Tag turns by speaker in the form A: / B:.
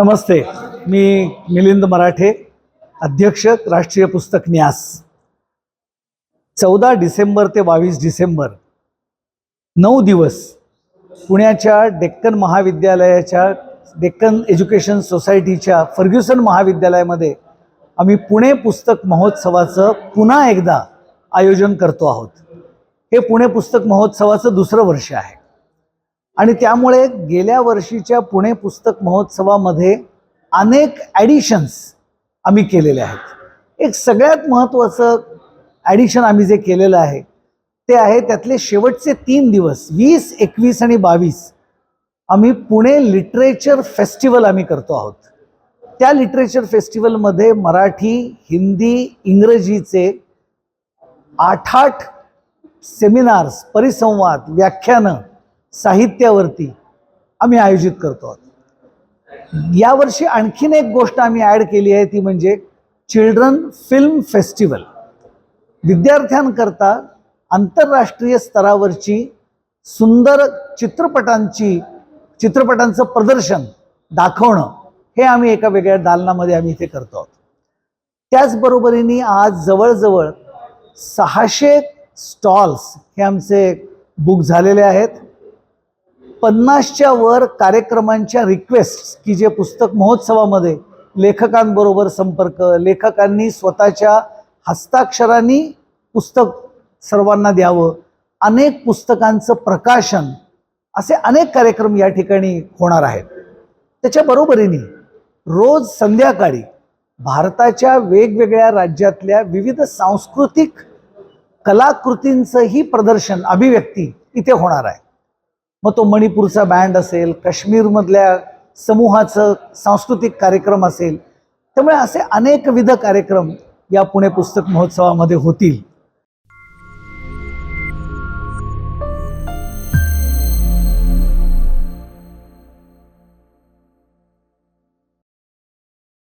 A: नमस्ते मी मिलिंद मराठे अध्यक्ष राष्ट्रीय पुस्तक न्यास. चौदा डिसेंबर ते बावीस डिसेंबर नऊ दिवस पुण्याच्या डेक्कन महाविद्यालयाच्या डेक्कन एज्युकेशन सोसायटीच्या फर्ग्युसन महाविद्यालयामध्ये आम्ही पुणे पुस्तक महोत्सवाचं पुन्हा एकदा आयोजन करतो आहोत. हे पुणे पुस्तक महोत्सवाचं दुसरं वर्ष आहे. आणि त्यामुळे गेल्या वर्षीच्या पुणे पुस्तक महोत्सवामध्ये अनेक ॲडिशन्स आम्ही केलेले आहेत. एक सगळ्यात महत्त्वाचं ॲडिशन आम्ही जे केलेलं आहे ते आहे त्यातले शेवटचे तीन दिवस वीस एकवीस आणि बावीस आम्ही पुणे लिटरेचर फेस्टिवल आम्ही करतो आहोत. त्या लिटरेचर फेस्टिवलमध्ये मराठी हिंदी इंग्रजीचे आठ आठ सेमिनार्स परिसंवाद व्याख्यानं साहित्यावरती आम्ही आयोजित करतो आहोत यावर्षी आणखीन एक गोष्ट आम्ही ॲड केली आहे ती म्हणजे चिल्ड्रन फिल्म फेस्टिवल. विद्यार्थ्यांकरता आंतरराष्ट्रीय स्तरावरची सुंदर चित्रपटांची चित्रपटांचं प्रदर्शन दाखवणं हे आम्ही एका वेगळ्या दालनामध्ये आम्ही इथे करतो आहोत. त्याचबरोबरीने आज जवळजवळ सहाशे स्टॉल्स हे आमचे बुक झालेले आहेत. पन्नासच्या वर कार्यक्रमांच्या रिक्वेस्ट की जे पुस्तक महोत्सवामध्ये लेखकांबरोबर संपर्क लेखकांनी स्वतःच्या हस्ताक्षरांनी पुस्तक सर्वांना द्यावं अनेक पुस्तकांचं प्रकाशन असे अनेक कार्यक्रम या ठिकाणी होणार आहेत. त्याच्या बरोबरीने रोज संध्याकाळी भारताच्या वेगवेगळ्या राज्यातल्या विविध सांस्कृतिक कलाकृतींचंही प्रदर्शन अभिव्यक्ती इथे होणार आहे. मग तो मणिपूरचा बँड असेल काश्मीरमधल्या समूहाचं सांस्कृतिक कार्यक्रम असेल त्यामुळे असे अनेकविध कार्यक्रम या पुणे पुस्तक महोत्सवामध्ये होतील.